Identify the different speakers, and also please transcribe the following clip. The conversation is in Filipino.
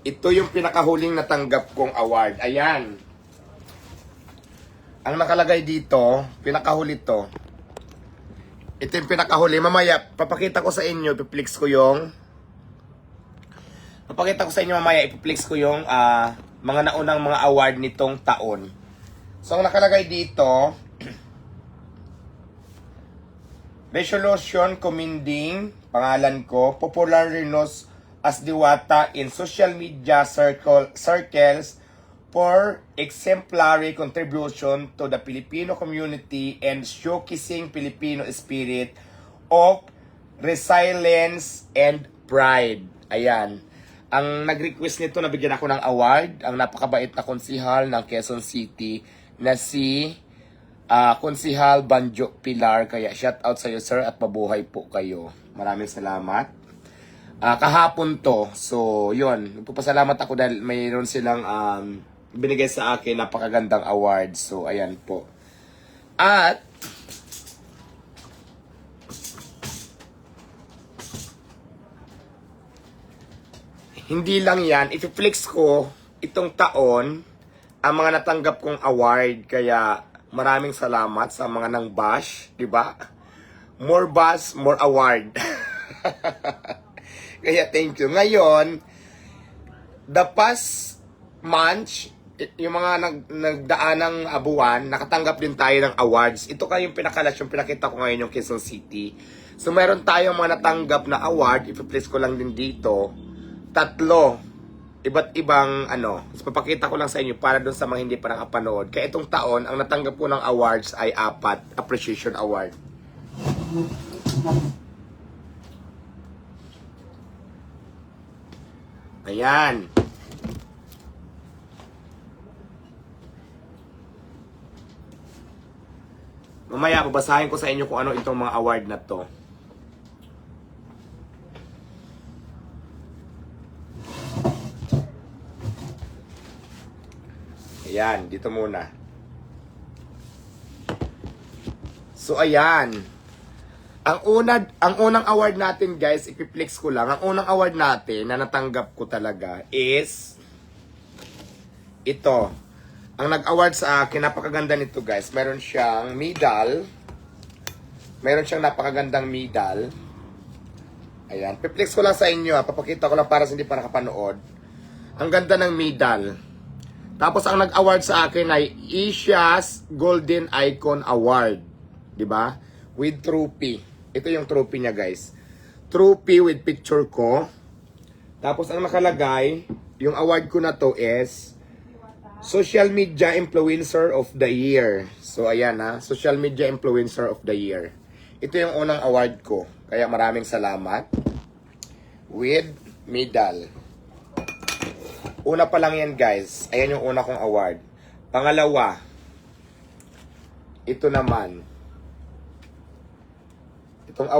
Speaker 1: Ito yung pinakahuling natanggap kong award. Ayan. Ang nakalagay dito, pinakahuli to. Ito yung pinakahuli. Mamaya, papakita ko sa inyo, ipiplex ko yung... Papakita ko sa inyo mamaya, ipiplex ko yung ah, mga naunang mga award nitong taon. So, ang nakalagay dito, Resolution commending, pangalan ko, popular Renos as Diwata in social media circle, circles for exemplary contribution to the Filipino community and showcasing Filipino spirit of resilience and pride. Ayan. Ang nag-request nito, nabigyan ako ng award, ang napakabait na konsihal ng Quezon City na si Ah, Konsihal Banjo Pilar, kaya shout out sa iyo sir at mabuhay po kayo. Maraming salamat. Ah, kahapon to. So, 'yun. Nagpapasalamat ako dahil mayroon silang um, binigay sa akin napakagandang award. So, ayan po. At hindi lang yan, i-flex ko itong taon ang mga natanggap kong award. Kaya maraming salamat sa mga nang bash, di ba? More bash, more award. Kaya thank you. Ngayon, the past month, yung mga nag, nagdaanang buwan, nakatanggap din tayo ng awards. Ito kayo yung pinakalas, yung pinakita ko ngayon yung Quezon City. So meron tayong mga natanggap na award, i-place ko lang din dito. Tatlo. Iba't ibang ano, papakita ko lang sa inyo para doon sa mga hindi pa nakapanood. Kaya itong taon, ang natanggap po ng awards ay apat appreciation award. Ayan. Mamaya, babasahin ko sa inyo kung ano itong mga award na to. Ayan, dito muna. So, ayan. Ang una, ang unang award natin, guys, ipiplex ko lang. Ang unang award natin na natanggap ko talaga is ito. Ang nag-award sa akin, napakaganda nito, guys. Meron siyang medal. Meron siyang napakagandang medal. Ayan. Piplex ko lang sa inyo, ha. Papakita ko lang para sa hindi pa nakapanood. Ang ganda ng medal. Tapos ang nag-award sa akin ay Asia's Golden Icon Award. 'Di ba? With trophy. Ito yung trophy niya, guys. Trophy with picture ko. Tapos ang nakalagay, yung award ko na to is Social Media Influencer of the Year. So ayan ha, Social Media Influencer of the Year. Ito yung unang award ko. Kaya maraming salamat. With medal. Una pa lang yan guys. Ayan yung una kong award. Pangalawa, ito naman.